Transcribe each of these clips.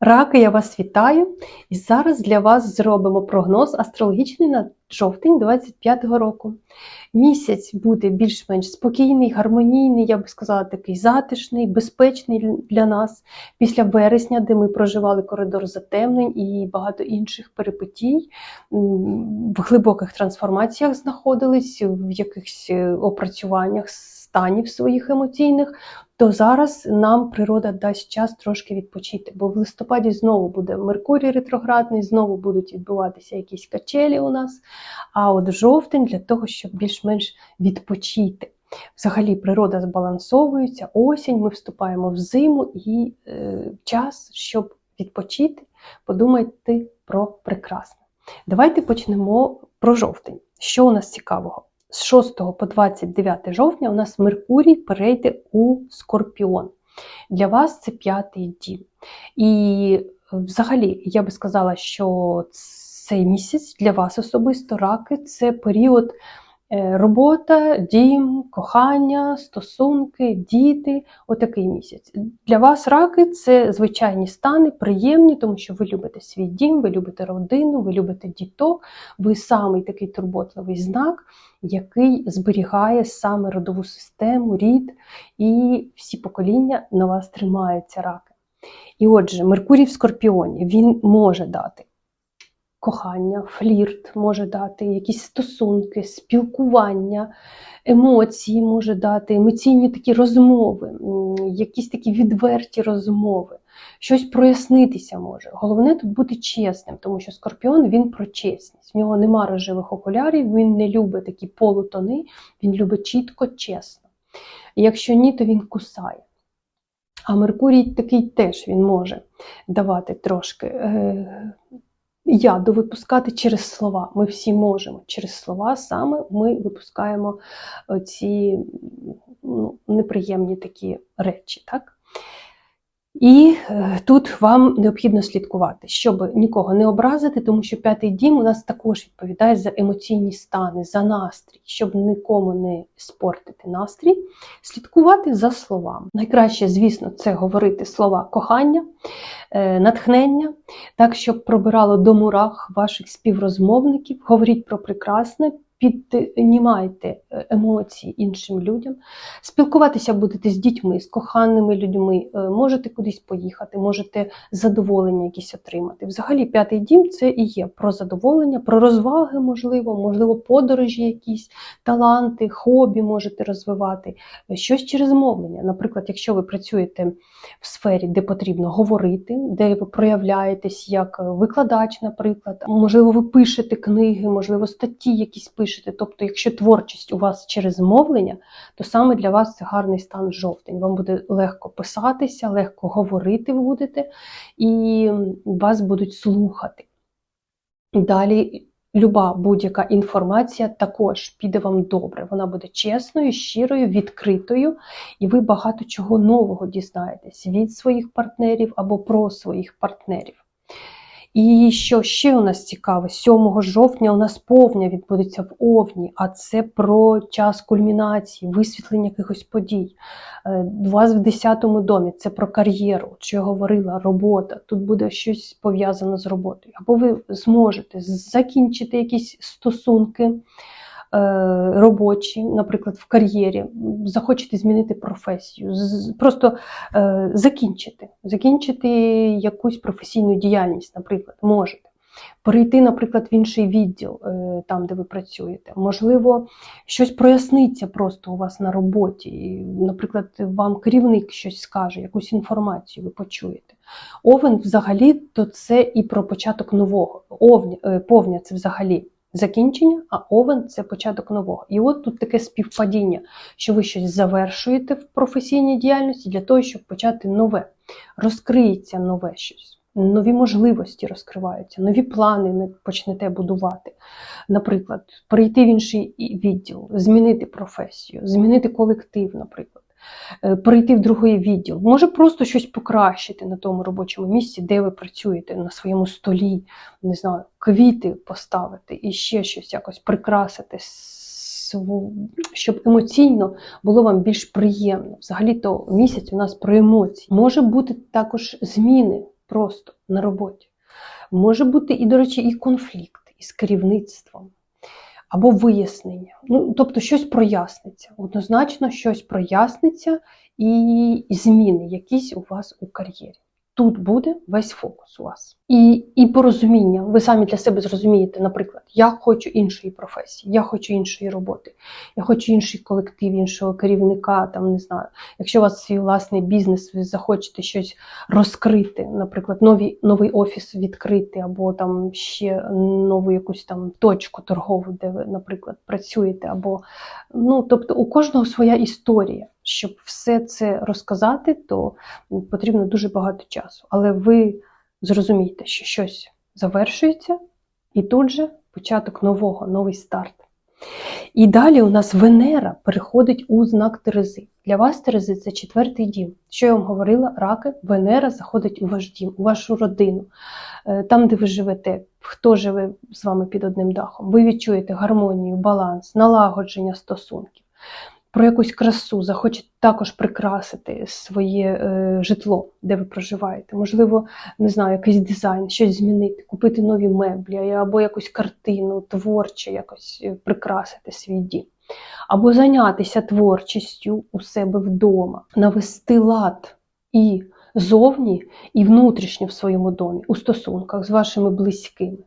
Раки, я вас вітаю! І зараз для вас зробимо прогноз астрологічний на жовтень 25-го року. Місяць буде більш-менш спокійний, гармонійний, я би сказала, такий затишний, безпечний для нас після вересня, де ми проживали коридор затемнень і багато інших перипетій, в глибоких трансформаціях знаходились, в якихось е, опрацюваннях станів своїх емоційних то зараз нам природа дасть час трошки відпочити, бо в листопаді знову буде Меркурій ретроградний, знову будуть відбуватися якісь качелі у нас. А от жовтень для того, щоб більш-менш відпочити. Взагалі природа збалансовується, осінь, ми вступаємо в зиму і е, час, щоб відпочити, подумайте про прекрасне. Давайте почнемо про жовтень. Що у нас цікавого? З 6 по 29 жовтня у нас Меркурій перейде у Скорпіон. Для вас це п'ятий дім. І взагалі, я би сказала, що цей місяць для вас особисто раки це період е, робота, дім, кохання, стосунки, діти отакий місяць. Для вас раки це звичайні стани, приємні, тому що ви любите свій дім, ви любите родину, ви любите діток, ви самий такий турботливий знак який зберігає саме родову систему, рід, і всі покоління на вас тримаються раки. І отже, Меркурій в Скорпіоні він може дати кохання, флірт, може дати якісь стосунки, спілкування, емоції може дати, емоційні такі розмови, якісь такі відверті розмови щось прояснитися може. Головне тут бути чесним, тому що скорпіон він про чесність. В нього нема рожевих окулярів, він не любить такі полутони, він любить чітко, чесно. Якщо ні, то він кусає. А Меркурій такий теж він може давати трошки е, яду довипускати через слова. Ми всі можемо через слова саме ми випускаємо ці ну, неприємні такі речі. так? І е, тут вам необхідно слідкувати, щоб нікого не образити, тому що п'ятий дім у нас також відповідає за емоційні стани, за настрій, щоб нікому не спортити настрій, слідкувати за словами. Найкраще, звісно, це говорити слова кохання, е, натхнення, так, щоб пробирало до мурах ваших співрозмовників, говоріть про прекрасне піднімайте е, емоції іншим людям, спілкуватися будете з дітьми, з коханими людьми, е, можете кудись поїхати, можете задоволення якісь отримати. Взагалі, п'ятий дім це і є про задоволення, про розваги, можливо, можливо, подорожі, якісь таланти, хобі можете розвивати, щось через мовлення. Наприклад, якщо ви працюєте в сфері, де потрібно говорити, де ви проявляєтесь як викладач, наприклад, можливо, ви пишете книги, можливо, статті якісь пишете пишете. Тобто, якщо творчість у вас через мовлення, то саме для вас це гарний стан жовтень. Вам буде легко писатися, легко говорити будете, і вас будуть слухати. Далі. Люба будь-яка інформація також піде вам добре. Вона буде чесною, щирою, відкритою, і ви багато чого нового дізнаєтесь від своїх партнерів або про своїх партнерів. І що ще у нас цікаве, 7 жовтня у нас повня відбудеться в Овні, а це про час кульмінації, висвітлення якихось подій. Е, у вас в 10-му домі це про кар'єру, що я говорила, робота. Тут буде щось пов'язане з роботою. Або ви зможете закінчити якісь стосунки. Е, робочі, наприклад, в кар'єрі, захочете змінити професію, просто е, закінчити, закінчити якусь професійну діяльність, наприклад, можете. Перейти, наприклад, в інший відділ, е, там, де ви працюєте. Можливо, щось проясниться просто у вас на роботі. Наприклад, вам керівник щось скаже, якусь інформацію ви почуєте. Овен взагалі то це і про початок нового. Овня, повня це взагалі закінчення, а овен це початок нового. І от тут таке співпадіння, що ви щось завершуєте в професійній діяльності для того, щоб почати нове. Розкриється нове щось. Нові можливості розкриваються, нові плани почнете будувати. Наприклад, перейти в інший відділ, змінити професію, змінити колектив, наприклад. Е, перейти в другий відділ, може просто щось покращити на тому робочому місці, де ви працюєте, на своєму столі, не знаю, квіти поставити і ще щось якось прикрасити, щоб емоційно було вам більш приємно. Взагалі-то місяць у нас про емоції. Може бути також зміни просто на роботі. Може бути і, до речі, і конфлікт із керівництвом або вияснення. Ну, тобто щось проясниться. Однозначно щось проясниться і зміни якісь у вас у кар'єрі. Тут буде весь фокус у вас. І і порозуміння. Ви самі для себе зрозумієте, наприклад, я хочу іншої професії, я хочу іншої роботи, я хочу інший колектив, іншого керівника. Там не знаю. Якщо у вас свій власний бізнес, ви захочете щось розкрити, наприклад, новий новий офіс відкрити, або там ще нову якусь там точку торгову, де ви, наприклад, працюєте, або ну тобто у кожного своя історія щоб все це розказати, то потрібно дуже багато часу. Але ви зрозумієте, що щось завершується, і тут же початок нового, новий старт. І далі у нас Венера переходить у знак Терези. Для вас Терези це четвертий дім. Що я вам говорила, раки, Венера заходить у ваш дім, у вашу родину, е, там, де ви живете, хто живе з вами під одним дахом. Ви відчуєте гармонію, баланс, налагодження стосунків про якусь красу, захочете також прикрасити своє е, житло, де ви проживаєте. Можливо, не знаю, якийсь дизайн, щось змінити, купити нові меблі, або якусь картину, творче якось е, прикрасити свій дім. Або зайнятися творчістю у себе вдома, навести лад і зовні, і внутрішньо в своєму домі, у стосунках з вашими близькими.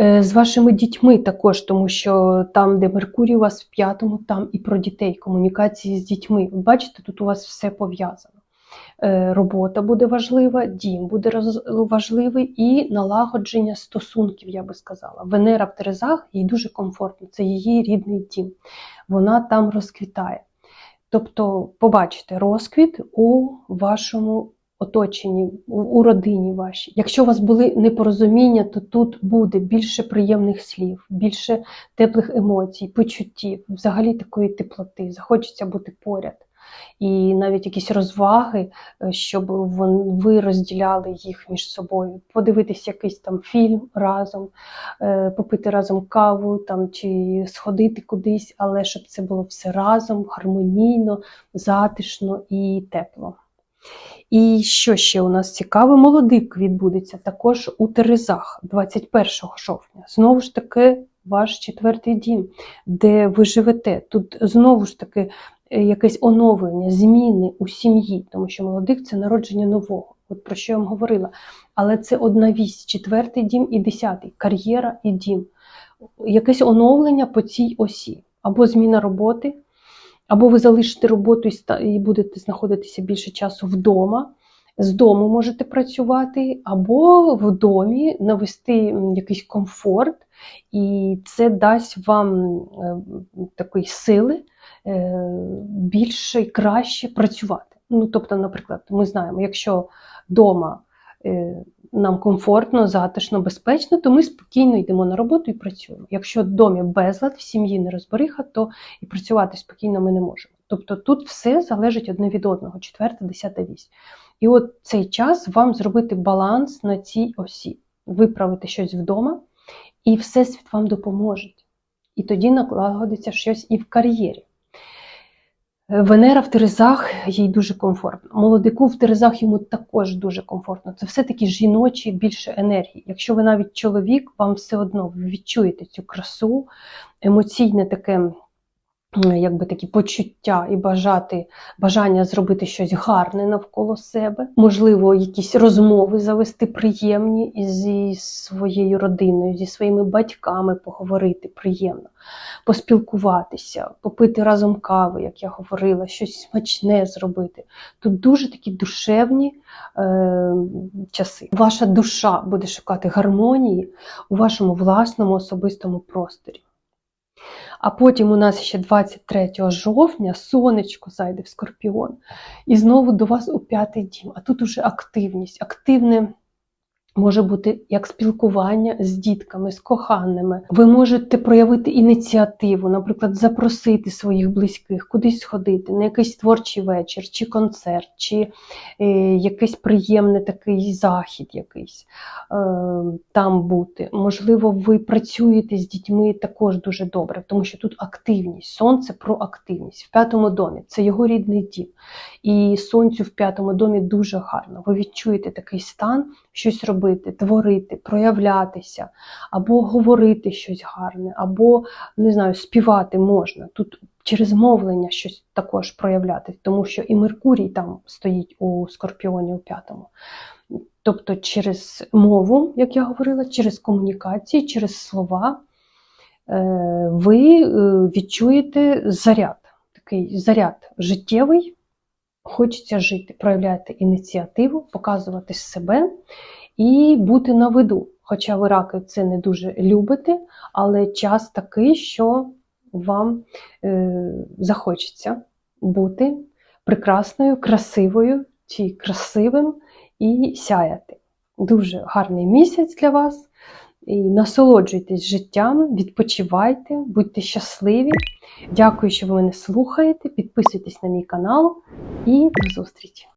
Е, з вашими дітьми також, тому що там, де Меркурій у вас в п'ятому, там і про дітей, комунікації з дітьми. Бачите, тут у вас все пов'язано. Е, робота буде важлива, дім буде важливий і налагодження стосунків, я би сказала. Венера в Терезах їй дуже комфортно, це її рідний дім. Вона там розквітає. Тобто, побачите розквіт у вашому оточенні, у родині вашій. Якщо у вас були непорозуміння, то тут буде більше приємних слів, більше теплих емоцій, почуттів, взагалі такої теплоти. Захочеться бути поряд. І навіть якісь розваги, е, щоб ви розділяли їх між собою, подивитися якийсь там фільм разом, е, попити разом каву там, чи сходити кудись, але щоб це було все разом, гармонійно, затишно і тепло. І що ще у нас цікаве, молодик відбудеться також у Терезах 21 жовтня. Знову ж таки, ваш четвертий дім, де ви живете. Тут знову ж таки е, якесь оновлення, зміни у сім'ї, тому що молодик це народження нового. От про що я вам говорила. Але це одна вісь, четвертий дім і десятий кар'єра і дім. Якесь оновлення по цій осі. Або зміна роботи, або ви залишите роботу і будете знаходитися більше часу вдома. З дому можете працювати, або в домі навести якийсь комфорт, і це дасть вам е, такої сили е, більше і краще працювати. Ну, Тобто, наприклад, ми знаємо, якщо вдома е, нам комфортно, затишно, безпечно, то ми спокійно йдемо на роботу і працюємо. Якщо в домі безлад, в сім'ї не розбериха, то і працювати спокійно ми не можемо. Тобто тут все залежить одне від одного, четверта, десята вісь. І от цей час вам зробити баланс на цій осі, виправити щось вдома, і Всесвіт вам допоможе. І тоді налагодиться щось і в кар'єрі. Венера в Терезах їй дуже комфортно. Молодику в Терезах йому також дуже комфортно. Це все-таки жіночі більше енергії. Якщо ви навіть чоловік, вам все одно відчуєте цю красу, емоційне таке якби такі почуття і бажати бажання зробити щось гарне навколо себе, можливо, якісь розмови завести приємні зі своєю родиною, зі своїми батьками поговорити приємно, поспілкуватися, попити разом кави, як я говорила, щось смачне зробити. Тут дуже такі душевні е, часи. Ваша душа буде шукати гармонії у вашому власному особистому просторі. А потім у нас ще 23 жовтня сонечко зайде в Скорпіон. І знову до вас у п'ятий дім. А тут уже активність, активне Може бути як спілкування з дітками, з коханими. Ви можете проявити ініціативу, наприклад, запросити своїх близьких, кудись сходити, на якийсь творчий вечір, чи концерт, чи е, якийсь приємний такий захід, якийсь е, там бути. Можливо, ви працюєте з дітьми також дуже добре, тому що тут активність. Сонце про активність в п'ятому домі. Це його рідний дім. І сонцю в п'ятому домі дуже гарно. Ви відчуєте такий стан, щось робити, творити, проявлятися, або говорити щось гарне, або не знаю, співати можна. Тут через мовлення щось також проявляти, тому що і Меркурій там стоїть у Скорпіоні у п'ятому. Тобто через мову, як я говорила, через комунікації, через слова е, ви е, відчуєте заряд, такий заряд життєвий. Хочеться жити, проявляти ініціативу, показувати себе і бути на виду. Хоча ви раки це не дуже любите, але час такий, що вам е, захочеться бути прекрасною, красивою чи красивим і сяяти. Дуже гарний місяць для вас. І насолоджуйтесь життям, відпочивайте, будьте щасливі. Дякую, що ви мене слухаєте. Підписуйтесь на мій канал і до зустрічі!